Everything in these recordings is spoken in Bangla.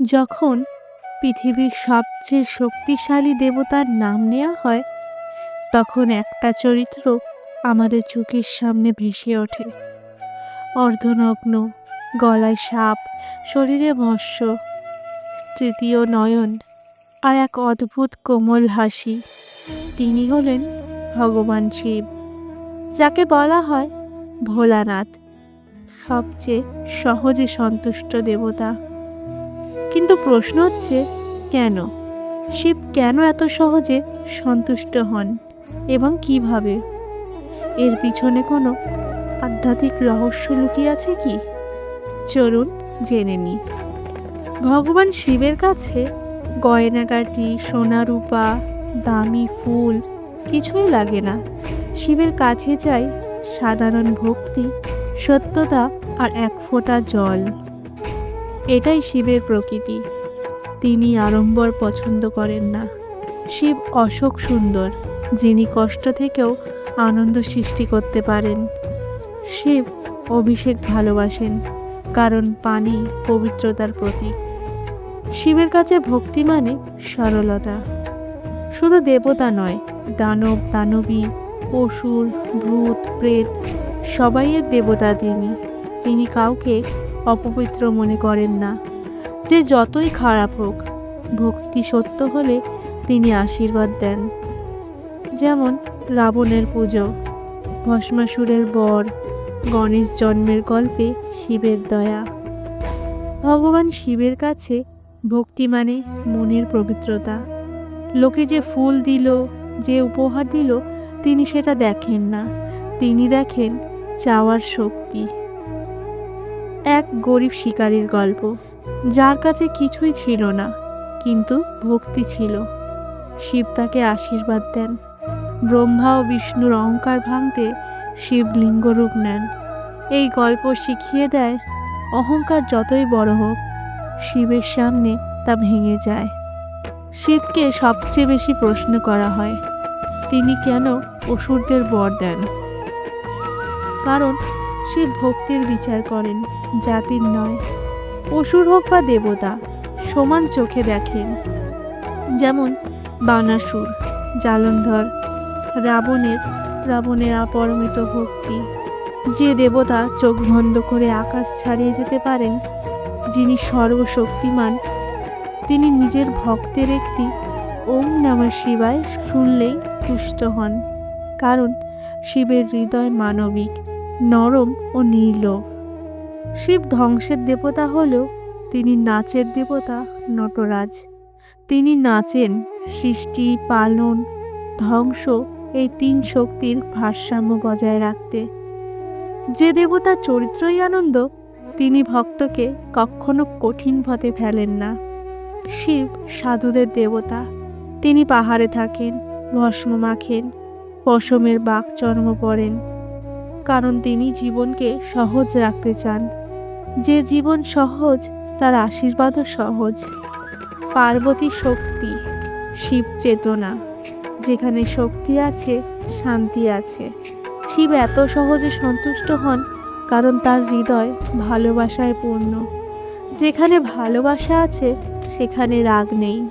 যখন পৃথিবীর সবচেয়ে শক্তিশালী দেবতার নাম নেওয়া হয়, তখন একটা চরিত্র আমাদের চোখের সামনে ভেসে ওঠে। অর্ধনগ্ন, গলায় সাপ, শরীরে মৎস্য, তৃতীয় নয়ন আর এক অদ্ভুত কোমল হাসি। তিনি হলেন ভগবান শিব, যাকে বলা হয় ভোলানাথ, সবচেয়ে সহজে সন্তুষ্ট দেবতা। কিন্তু প্রশ্ন হচ্ছে, কেন? শিব কেন এত সহজে সন্তুষ্ট হন এবং কীভাবে? এর পিছনে কোনো আধ্যাত্মিক রহস্য লুকিয়ে আছে কি? চলুন জেনে নিই। ভগবান শিবের কাছে গয়নাগাটি সোনা রূপা দামি ফুল কিছুই লাগে না। শিবের কাছে চাই সাধারণ ভক্তি, সত্যতা আর এক ফোঁটা জল। এটাই শিবের প্রকৃতি। তিনি আড়ম্বর পছন্দ করেন না। শিব অশোক সুন্দর, যিনি কষ্ট থেকেও আনন্দ সৃষ্টি করতে পারেন। শিব অভিষেক ভালোবাসেন, কারণ পানি পবিত্রতার প্রতীক। শিবের কাছে ভক্তি মানে সরলতা। শুধু দেবতা নয়, দানব, দানবী অসুর ভূত, প্রেত সবাইয়ের দেবতা তিনি। তিনি কাউকে অপবিত্র মনে করেন না। যে যতই খারাপ হোক, ভক্তি সত্য হলে তিনি আশীর্বাদ দেন। যেমন রাবণের পুজো, ভস্মাসুরের বর, গণেশ জন্মের গল্পে শিবের দয়া। ভগবান শিবের কাছে ভক্তি মানে মনের পবিত্রতা। লোকে যে ফুল দিল, যে উপহার দিল, তিনি সেটা দেখেন না। তিনি দেখেন চাওয়ার শক্তি। এক গরিব শিকারীর গল্প। যার কাছে কিছুই ছিল না, কিন্তু ভক্তি ছিল। শিব তাকে আশীর্বাদ দেন। ব্রহ্মা ও বিষ্ণুর অহংকার ভাঙতে শিব লিঙ্গরূপ নেন। এই গল্প শিখিয়ে দেয়, অহংকার যতই বড় হোক, শিবের সামনে তা ভেঙে যায়। শিবকে সবচেয়ে বেশি প্রশ্ন করা হয়, তিনি কেন অসুরদের বর দেন? কারণ শিব ভক্তির বিচার করেন, জাতির নয়। অসুর হোক বা দেবতা, সমান চোখে দেখেন। যেমন বানাসুর, জালন্ধর, রাবণের রাবণের অপরমিত ভক্তি। যে দেবতা চোখ বন্ধ করে আকাশ ছাড়িয়ে যেতে পারেন, যিনি সর্বশক্তিমান, তিনি নিজের ভক্তের একটি ওম নমঃ শিবায় শুনলেই তুষ্ট হন। কারণ শিবের হৃদয় মানবিক। নরম ও নির্লোভ। শিব ধ্বংসের দেবতা হলেও তিনি নাচের দেবতা, নটরাজ। তিনি নাচেন সৃষ্টি, পালন, ধ্বংস, এই তিন শক্তির ভারসাম্য বজায় রাখতে। যে দেবতার চরিত্রই আনন্দ, তিনি ভক্তকে কখনো কঠিন পথে ফেলেন না। শিব সাধুদের দেবতা। তিনি পাহাড়ে থাকেন, ভস্ম মাখেন, পশমের বাক চর্ম পড়েন কারণ তিনি জীবনকে সহজ রাখতে চান। যে জীবন সহজ, তার আশীর্বাদও সহজ। পার্বতী শক্তি, শিব চেতনা। যেখানে শক্তি আছে, শান্তি আছে। শিব এত সহজে সন্তুষ্ট হন, কারণ তার হৃদয় ভালোবাসায় পূর্ণ। যেখানে ভালোবাসা আছে, সেখানে রাগ নেই।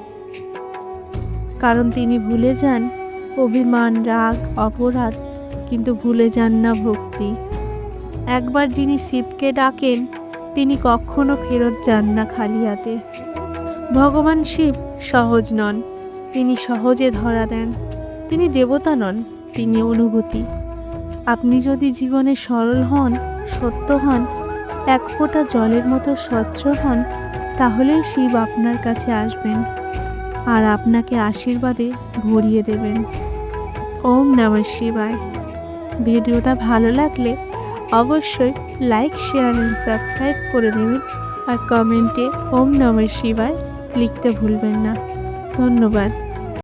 কারণ তিনি ভুলে যান, অভিমান, রাগ, অপরাধ কিন্তু ভুলে যান না ভক্তি। একবার যিনি শিবকে ডাকেন, তিনি কখনো ফেরত যান না খালি হাতে ভগবান শিব সহজ নন, তিনি সহজে ধরা দেন। তিনি দেবতা নন, তিনি অনুভূতি। আপনি যদি জীবনে সরল হন, সত্য হন, এক ফোঁটা জলের মতো স্বচ্ছ হন, তাহলেই শিব আপনার কাছে আসবেন আর আপনাকে আশীর্বাদে ভরিয়ে দেবেন। ওম নমঃ শিবায়। ভিডিওটা ভালো লাগলে অবশ্যই লাইক শেয়ার অ্যান্ড সাবস্ক্রাইব করে দেবেন। আর কমেন্টে ওম নমঃ শিবায় লিখতে ভুলবেন না। ধন্যবাদ।